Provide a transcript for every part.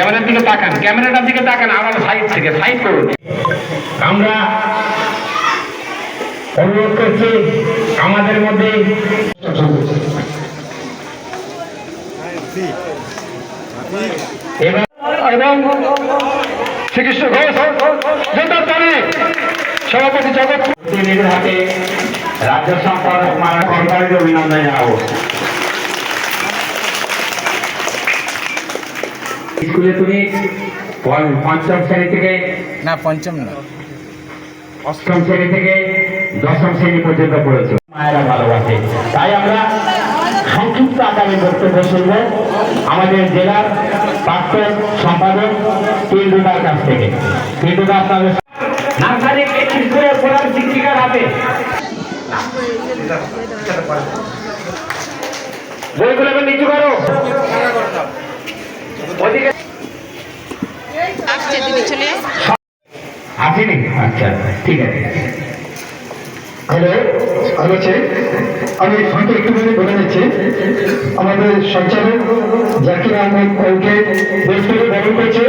ক্যামেরার দিকে তাকান, ক্যামেরাটার দিকে তাকান আমার সাইড থেকে সাইড করুন। আমরা অনুরোধ করছি, আমাদের মধ্যে সভাপতি জগৎ হাতে রাজ্য সম্পাদক মারা কর্মকারীকে অভিনন্দন জানাব। স্কুলে তুমি পঞ্চম শ্রেণি থেকে না পঞ্চম না। অষ্টম শ্রেণি থেকে দশম শ্রেণি পর্যন্ত পড়েছো। মায়েরা ভালোবাসে। তাই আমরা সংক্ষিপ্ত আকারে বক্তব্য শুনব। আমাদের জেলার প্রাক্তন সম্পাদক পিন্টুদার কাছ থেকে। পিন্টুদা আপনাদের নার্সারি স্কুলের প্রধান শিক্ষিকার হাতে। বইগুলো এবার নিচু করো। আসছে, দিদি, চলে। আসেনি? আচ্ছা ঠিক আছে। হ্যালো ভালো আছে আমি ফোনটা একটুখানি বলে নিচ্ছি আমাদের সঞ্চালক জাকির আহমেদ কলকে বেশ করে বরণ করছে।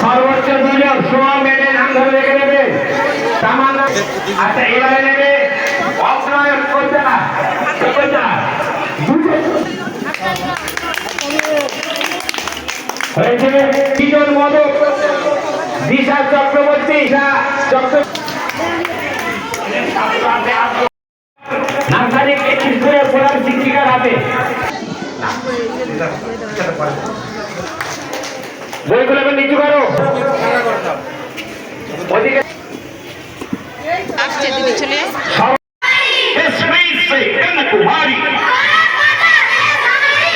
সর্বোচ্চ সুযোগ সোয়া মেডেল ধরে রেখে দেবে। তামান্না আচ্ছা এবারে নেবে। মদক, দিশা চক্রবর্তী চক্র নার্সারি স্কুলের প্রধান শিক্ষিকার হাতে। বইগুলো এবার নিচু করো। আসছে দিদি চলে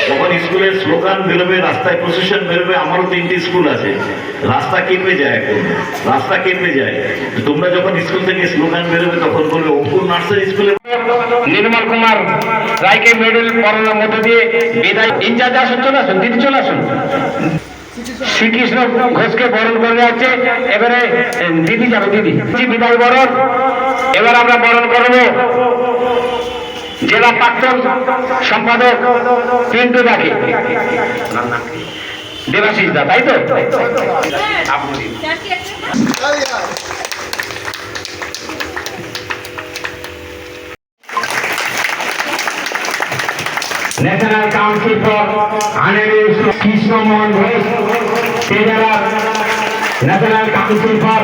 যখন স্কুলের স্লোগান বেরোবে রাস্তায় প্রসেশন বেরোবে আমারও তিনটি স্কুল আছে। রাস্তা কেঁপে যায় এখন রাস্তা কেঁপে যায়। তোমরা যখন স্কুল থেকে স্লোগান বেরোবে তখন বলবে অঙ্কুর নার্সারি স্কুলে নির্মল কুমার রায়কে মেডেল পড়ানোর মধ্যে দিয়ে বিদায় ইনচার্জ আসুন চলে আসুন দিদি চলে আসুন। শ্রীকৃষ্ণ ঘোষকে বরণ করে যাচ্ছে। এবারে দিদি যাবে দিদি। জি, বিদায় বরণ। এবার আমরা বরণ করব জেলা প্রাক্তন সম্পাদক পিন্টু দাকে। দেবাশিস দা তাই তো? আপনি। ন্যাশনাল কাউন্সিল ফর আনারেল কৃষ্ণমোহন ঘোষ তেজারা ন্যাশনাল কাউন্সিল ফর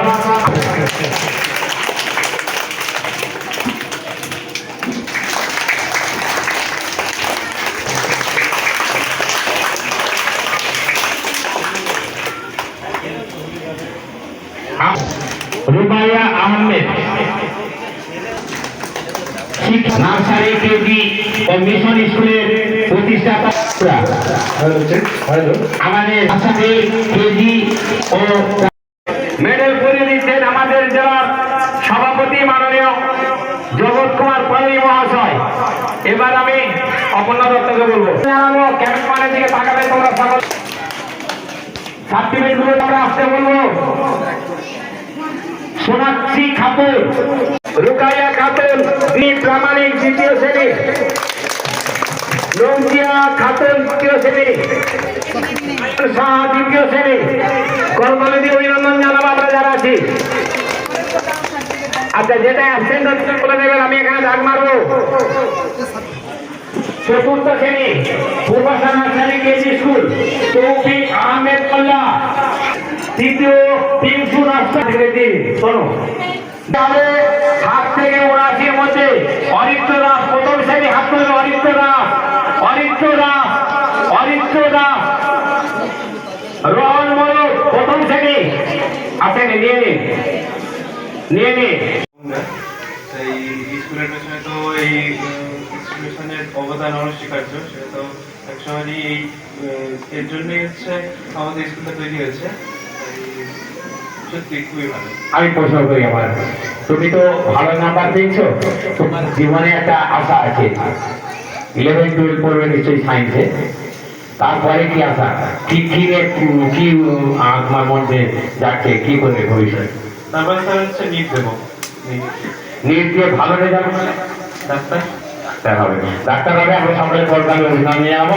আমাদের কেজি ও মেডেল পরিয়ে দিচ্ছেন আমাদের জেলার সভাপতি মাননীয় জগৎ কুমার পানি মহাশয়। এবার আমি অপর্ণা দত্তকে বলব। জানাব ক্যাম্প দিকে তোমরা সকল সার্টিফিকেটগুলো আমরা আসতে বলব। সোনাক্ষী খাতুন রুকাইয়া খাতুন প্রামাণিক দ্বিতীয় শ্রেণি। রঞ্জিয়া খাতুন তৃতীয় শ্রেণি শাহ দ্বিতীয় শ্রেণি, কর্মনিধি অভিনন্দন জানাব আমরা যারা আছি। আচ্ছা যেটা অ্যাবসেন্ট বলে দেবেন, আমি এখানে দাগ মারবো। চতুর্থ শ্রেণি পূর্বাশা নার্সারি কেজি স্কুল, তৌফিক আহমেদ মোল্লা। তৃতীয় তিনশো রাস্তা শোনো। তাহলে সাত থেকে উনাশির মধ্যে অরিত্র দাস প্রথম শ্রেণি হাত তুলবে অরিত্র দাস অরিত্র দাস অরিত্র দাস রহন মোড়ক প্রথম শ্রেণি আসেনি নিয়ে স্কুলের পেছনে তো এই ইনস্টিটিউশনের অবদান অনস্বীকার্য। সেটা তো একসময় এই এর জন্যই হচ্ছে আমাদের স্কুলটা তৈরি হয়েছে। সত্যি খুবই ভালো। আমি প্রশ্ন করি আমার তুমি তো ভালো নাম্বার পেয়েছ? তোমার জীবনে একটা আশা আছে। ইলেভেন টুয়েলভ পড়বে নিশ্চয়ই সায়েন্সে তারপরে কি আশা? কি কি কি তোমার মধ্যে যাচ্ছে? কি করবে ভবিষ্যৎ তারপরে স্যার হচ্ছে নিট দেবো। নিট দিয়ে ভালো রেজাল্ট ডাক্তার? ডাক্তার হবে। ডাক্তার হবে আমরা সবাই বলতাম নিয়ে যাব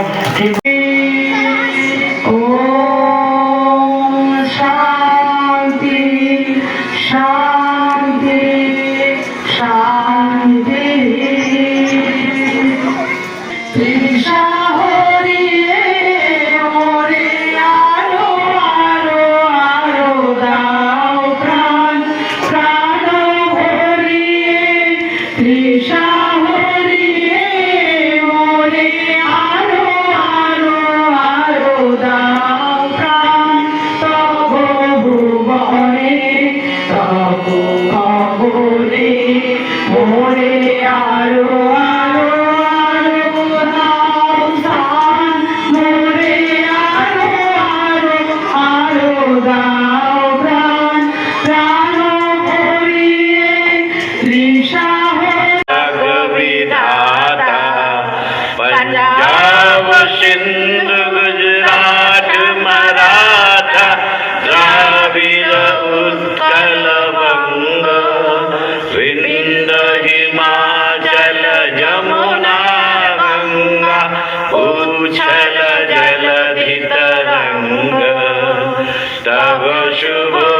তব শুভ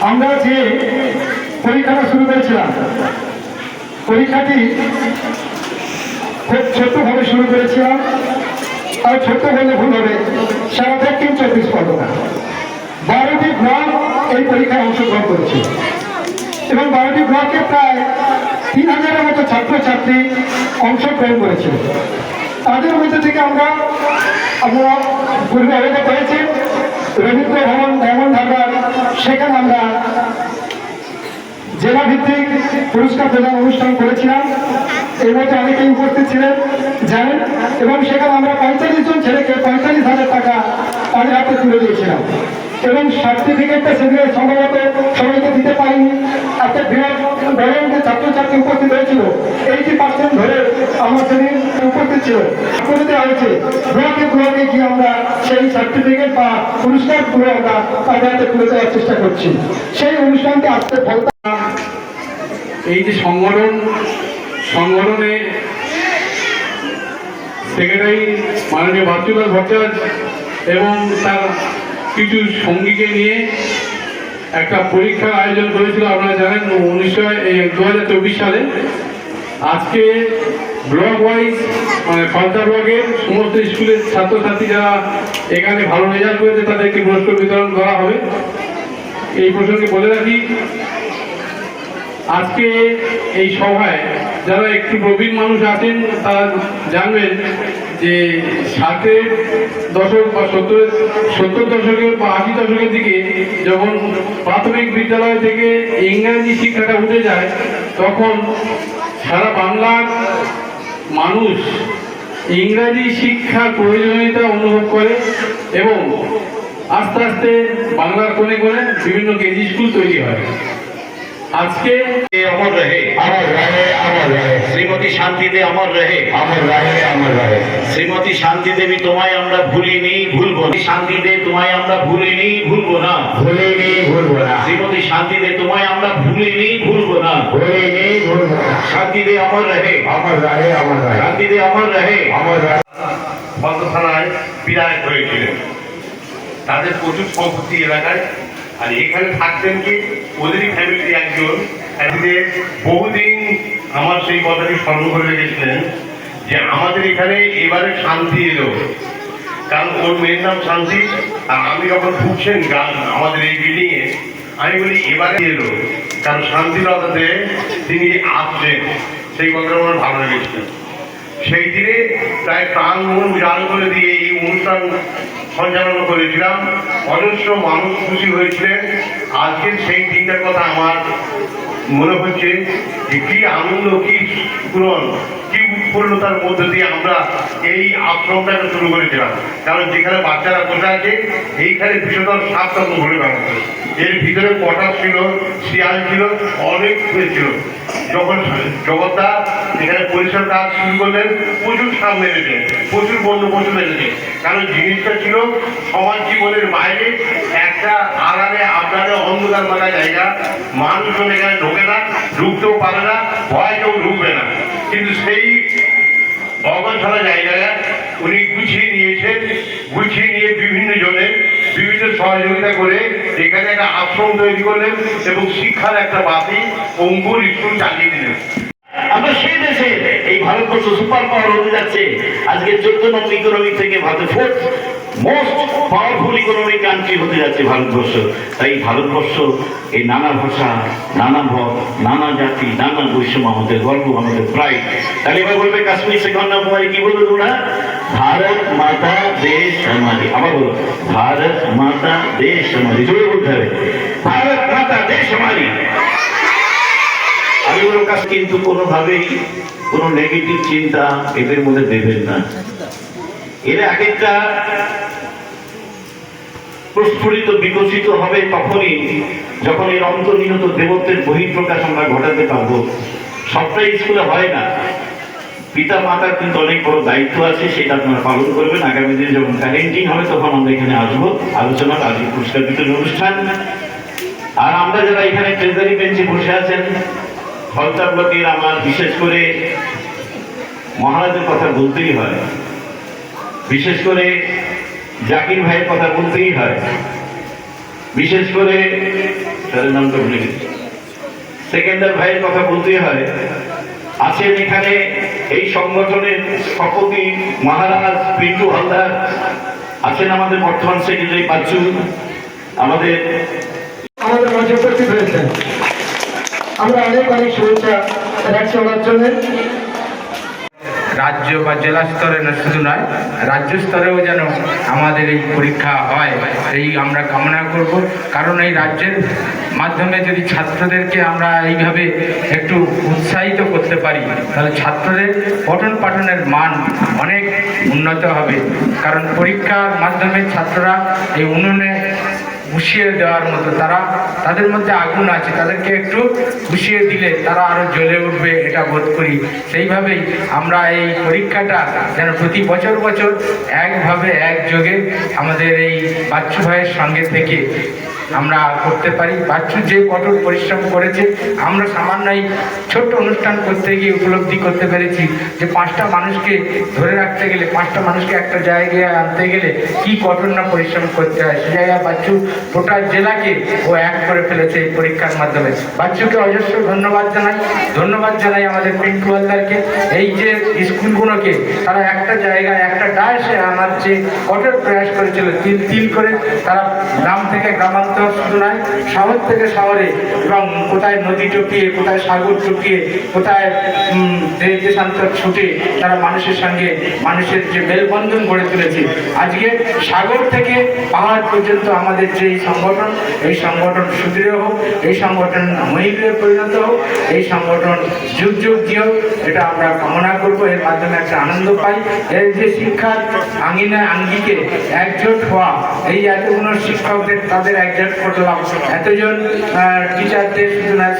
আমরা যে পরীক্ষাটা শুরু করেছিলাম। পরীক্ষাটি খুব ছোট্টভাবে শুরু করেছিলাম আর ছোট্ট বললে ভুল হবে। সারা দক্ষিণ চব্বিশ পরগনা। বারোটি ব্লক এই পরীক্ষায় অংশগ্রহণ করেছে। এবং বারোটি ব্লকে প্রায় তিন হাজারের মতো ছাত্রছাত্রী অংশগ্রহণ করেছিল। তাদের মধ্যে থেকে আমরা আমরা পূর্বে অবগত হয়েছে। রবীন্দ্র ভবন হারবার সেখানে আমরা জেলা পুরস্কার প্রদান অনুষ্ঠান করেছিলাম। এর মধ্যে অনেকেই উপস্থিত এবং সেখানে আমরা পঁয়তাল্লিশ জন ছেলেকে পঁয়তাল্লিশ হাজার টাকা তাদের হাতে তুলে দিয়েছিলাম। এবং সার্টিফিকেটটা সেদিনে সম্ভবত সবাইকে দিতে পারিনি। একটা বড় যে ছাত্রছাত্রী উপস্থিত হয়েছিল। এইটি পার্সেন্ট ধরে আমার সেদিন উপস্থিত ছিল। দেওয়া হয়েছে। ব্লকে ব্লকে গিয়ে আমরা সেই সার্টিফিকেট বা পুরস্কারগুলো আমরা তাদের তুলে দেওয়ার চেষ্টা করছি। সেই অনুষ্ঠানটি আসতে ফলতা এই যে সংগঠন, সংগঠনে সেক্রেটারি মাননীয় বাচ্চুলাল ভট্টাচার্য এবং তার কিছু সঙ্গীকে নিয়ে একটা পরীক্ষার আয়োজন করেছিল, আপনারা জানেন, উনিশশো দু হাজার চব্বিশ সালে। আজকে ব্লক ওয়াইজ মানে ফলতা ব্লকের সমস্ত স্কুলের ছাত্রছাত্রী যারা এখানে ভালো রেজাল্ট করেছে, তাদেরকে পুরস্কার বিতরণ করা হবে। এই প্রসঙ্গে বলে রাখি, আজকে এই সভায় যারা একটু প্রবীণ মানুষ আছেন, তারা জানবেন যে ষাটের দশক বা সত্তর সত্তর দশকের বা আশি দশকের দিকে যখন প্রাথমিক বিদ্যালয় থেকে ইংরাজি শিক্ষাটা উঠে যায়, তখন সারা বাংলার মানুষ ইংরাজি শিক্ষার প্রয়োজনীয়তা অনুভব করে এবং আস্তে আস্তে বাংলার কোণে কোণে বিভিন্ন কেজি স্কুল তৈরি হয়। আজকে অমর রহে। অমর রহে অমর রহে। শ্রীমতী শান্তিতে অমর রহে। অমর রহে অমর রহে। শ্রীমতী শান্তি দেবী তোমায় আমরা ভুলিনি ভুলবো শান্তিতে তোমায় আমরা ভুলিনি ভুলবো না। ভুলিনি ভুলবো না। শ্রীমতী শান্তি শান্তিতে তোমায় আমরা ভুলিনি ভুলবো না। ভুলিনি ভুলবো না। শান্তি শান্তিতে অমর রহে। অমর রহে অমর রহে। শান্তি শান্তিতে অমর রহে। অমর রহে। বন্ধ থানায় বিরাজ হয়েছিলেন তাদের প্রচুর সম্পত্তি এলাকায় আর এখানে থাকতেন কি? ওদেরই ফ্যামিলির একজন। বহুদিন আমার সেই কথাটি স্মরণ করে রেখেছিলেন যে আমাদের এখানে এবারে শান্তি এলো। কারণ ওর মেয়ের নাম শান্তি, আর আমি যখন ঢুকছেন গান, আমাদের এই বিল্ডিং এ, আমি বলি, এবারে এলো। কারণ শান্তিলতাতে তিনি আসছেন সেই কথাটা আমার ভালো লেগেছিল। সেই দিনে প্রায় প্রাণ মন উজাড় করে দিয়ে এই অনুষ্ঠান সঞ্চালনা করেছিলাম। অজস্র মানুষ খুশি হয়েছিলেন। আজকের সেই দিনটার কথা আমার মনে হচ্ছে যে কি আনন্দ, কি পূরণ কি উৎফুল্লতার মধ্য দিয়ে আমরা এই আশ্রমটাকে শুরু করেছিলাম। কারণ যেখানে বাচ্চারা বসে আছে, এইখানে বিষধর সাত রকম ঘুরে বেড়াচ্ছে এর ভিতরে কটা ছিল, শিয়াল ছিল, অনেক ছিল। যখন জগৎদা এখানে পরিষ্কার কাজ শুরু করলেন, প্রচুর সাপ মেরেছে, প্রচুর বন্য পশু মেরেছে। কারণ জিনিসটা ছিল সমাজ জীবনের বাইরে একটা আড়ালে আপনারে অন্ধকার মারা জায়গা। মানুষজন এখানে ঢোকে না, ঢুকতেও পারে না ভয় কেউ ঢুকবে না। কিন্তু সেই অগোছালা জায়গাটা উনি গুছিয়ে নিয়েছেন, গুছিয়ে নিয়ে বিভিন্ন জনের বিভিন্ন সহযোগিতা করে এখানে একটা আশ্রম তৈরি করলেন এবং শিক্ষার একটা বাতি, অঙ্কুর স্কুল চালিয়ে দিলেন। সেই এই ভারতবর্ষ সুপার পাওয়ার হতে যাচ্ছে আজকে চোদ্দ নম্বর ইকোনমি থেকে ভারতের fourth most powerful economic country হতে যাচ্ছে ভারতবর্ষ। তাই ভারতবর্ষ, এই নানা ভাষা, নানা ভট নানা জাতি, নানা বৈষম্য আমাদের গর্ব, আমাদের প্রাইড তাহলে এবার বলবে কাশ্মীর সে কন্যাকুমারী কি বলবে তোমরা? ভারত মাতা দেশ আমারি আবার বলো, ভারত মাতা দেশ আমারি জোরে বলতে হবে। ভারত মাতা দেশ আমারি আমি ওর কাছে কিন্তু কোনোভাবেই কোনো নেগেটিভ চিন্তা এদের মধ্যে দেবেন না। এরা এক একটা প্রস্ফুটিত বিকশিত হবে তখনই যখন এর অন্তর্নিহিত দেবত্বের বহিঃপ্রকাশ আমরা ঘটাতে পারব। সবটাই স্কুলে হয় না। পিতা, মাতার কিন্তু অনেক বড় দায়িত্ব আছে, সেটা আপনারা পালন করবেন। আগামী দিনে যখন প্যারেন্টিং হবে, তখন আমরা এখানে আসব। আলোচনার আজকে পুরস্কার বিতরণ অনুষ্ঠান। আর আমরা যারা এখানে ট্রেজারি বেঞ্চে বসে আছেন ফলতা ব্লকের আমার বিশেষ করে মহারাজের কথা বলতেই হয়। বিশেষ করে জাকির ভাইয়ের কথা বলতেই হয়। বিশেষ করে সেকেন্ডার ভাইয়ের কথা বলতেই হয়, আছেন এখানে এই সংগঠনের সভাপতি মহারাজ পিন্টু হালদার। আছেন আমাদের বর্তমান সেক্রেটারি বাচ্চু। আমাদের আমাদের আমরা অনেক অনেক শুভেচ্ছা রাখছি ওনার জন্য। রাজ্য বা জেলা স্তরে না, শুধু নয়, রাজ্য স্তরেও যেন আমাদের এই পরীক্ষা হয়, এই আমরা কামনা করব। কারণ এই রাজ্যের মাধ্যমে যদি ছাত্রদেরকে আমরা এইভাবে একটু উৎসাহিত করতে পারি, তাহলে ছাত্রদের পঠন পাঠনের মান অনেক উন্নত হবে। কারণ পরীক্ষার মাধ্যমে ছাত্ররা এই উন্নয়নে বুঝিয়ে দেওয়ার মতো। তারা তাদের মধ্যে আগুন আছে, তাদেরকে একটু বুঝিয়ে দিলে তারা আরও জ্বলে উঠবে, এটা বোধ করি। সেইভাবেই আমরা এই পরীক্ষাটা যেন প্রতি বছর বছর একভাবে একযোগে আমাদের এই বাচ্চু ভাইয়ের সঙ্গে থেকে আমরা করতে পারি। বাচ্চু যে কঠোর পরিশ্রম করেছে, আমরা সামান্য এই ছোট্ট অনুষ্ঠান করতে গিয়ে উপলব্ধি করতে পেরেছি যে পাঁচটা মানুষকে ধরে রাখতে গেলে, পাঁচটা মানুষকে একটা জায়গায় আনতে গেলে কি কঠোর না পরিশ্রম করতে হয়? সে জায়গায় বাচ্চু গোটা জেলাকে ও এক করে ফেলেছে এই পরীক্ষার মাধ্যমে। বাচ্চুকে অজস্র ধন্যবাদ জানাই। ধন্যবাদ জানাই আমাদের পিন্টু হালদারকে এই যে স্কুলগুলোকে, তারা একটা জায়গায়, একটা ডায়াসে আনার যে কঠোর প্রয়াস করেছিল, তিল তিল করে তারা গ্রাম থেকে গ্রামান্তর শুধু নয় শহর থেকে শহরে এবং কোথায় নদী টপিয়ে কোথায় সাগর টপিয়ে কোথায় দেশ দেশান্তর ছুটে তারা মানুষের সঙ্গে মানুষের যে মেলবন্ধন গড়ে তুলেছে। আজকে সাগর থেকে পাহাড় পর্যন্ত আমাদের যে সংগঠন, এই সংগঠন সুদৃঢ় হোক, এই সংগঠন মহিলায় পরিণত হোক, এই সংগঠন যুগ যুগ দিয়েও এটা আমরা কামনা করব। এর মাধ্যমে একটা আনন্দ পাই। এর যে শিক্ষার আঙিনা আঙ্গিকে একজোট হওয়া, এই এতগুলো শিক্ষকদের, তাদের একজোট করলাম টিচারদের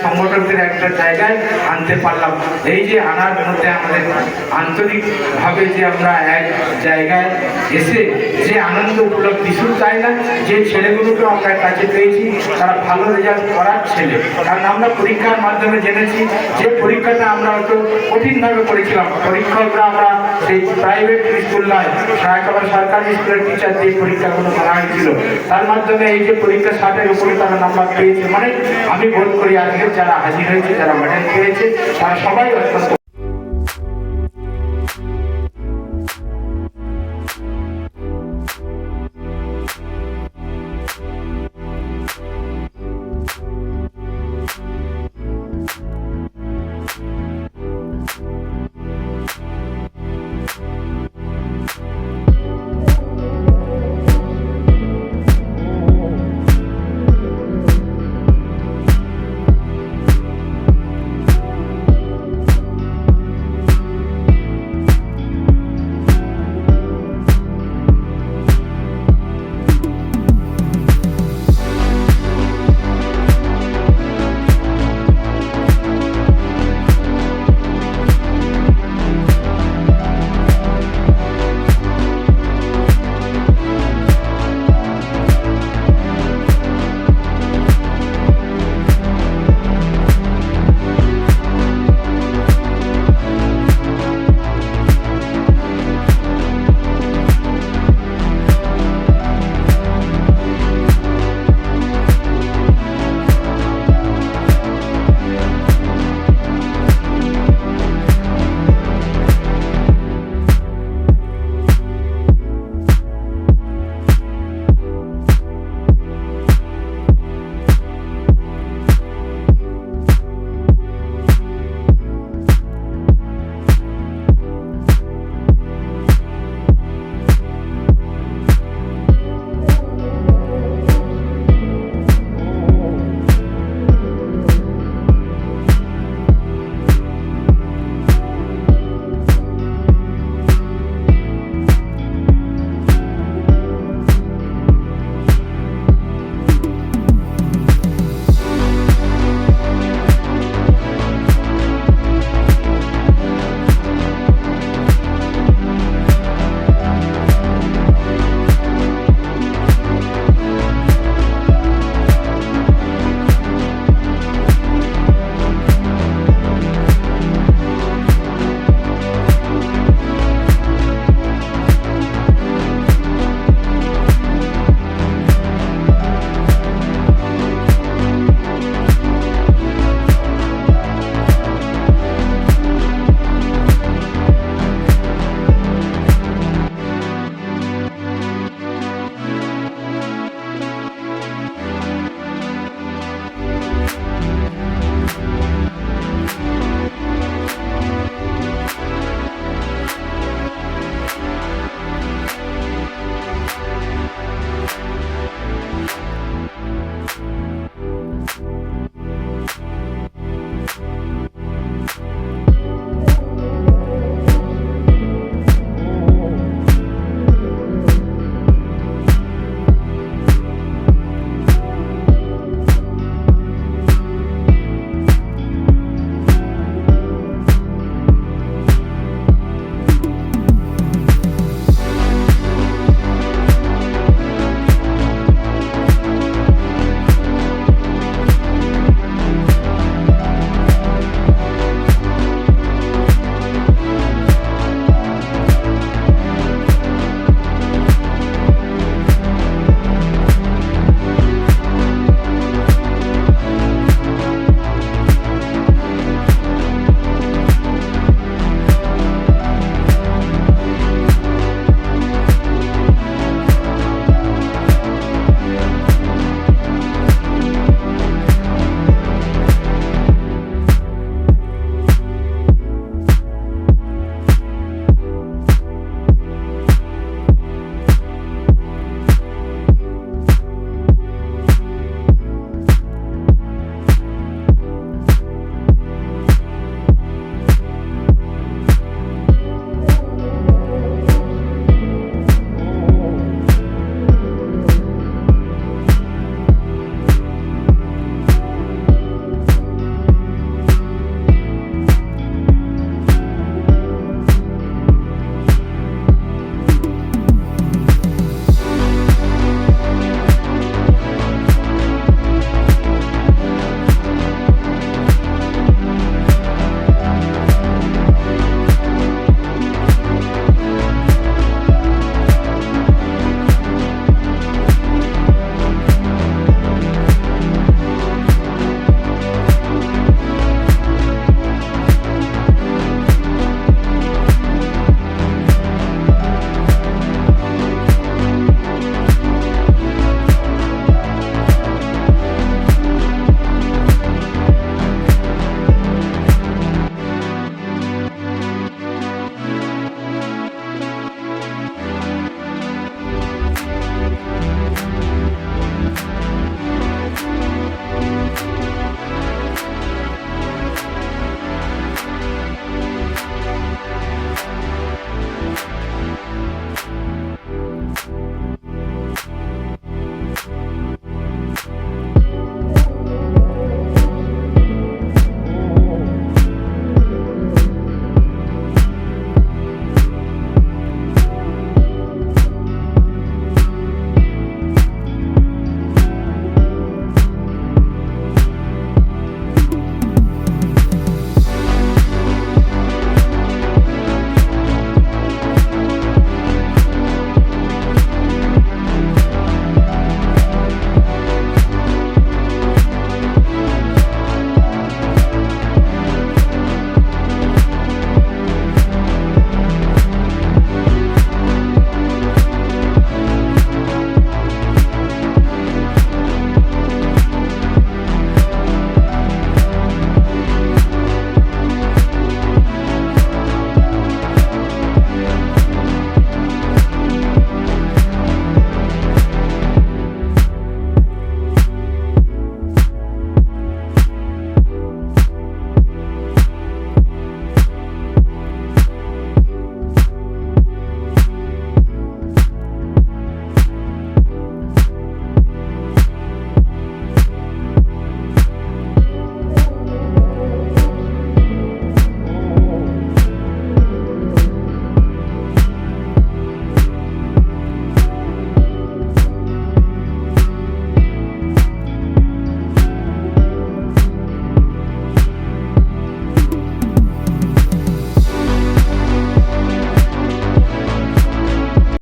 সংগঠকদের একটা জায়গায় আনতে পারলাম। এই যে আনার মধ্যে আমাদের আন্তরিকভাবে যে আমরা এক জায়গায় এসে যে আনন্দ উপলব্ধি শুধু তাই না? যে ছেলেগুলোকে আমরা কাছে পেয়েছি, তারা ভালো রেজাল্ট করার ছেলে। কারণ আমরা পরীক্ষার মাধ্যমে জেনেছি, যে পরীক্ষাটা আমরা একটু কঠিনভাবে করেছিলাম পরীক্ষকরা আমরা সেই প্রাইভেট স্কুল নয় একেবারে সরকারি স্কুলের টিচার দিয়ে পরীক্ষাগুলো করা হয়েছিল। তার মাধ্যমে এই যে পরীক্ষা ষাটের উপরে তারা নাম্বার পেয়েছে। মানে আমি বোধ করি আজকে যারা হাজির হয়েছে, যারা মেডেল পেয়েছে তারা সবাই অত্যন্ত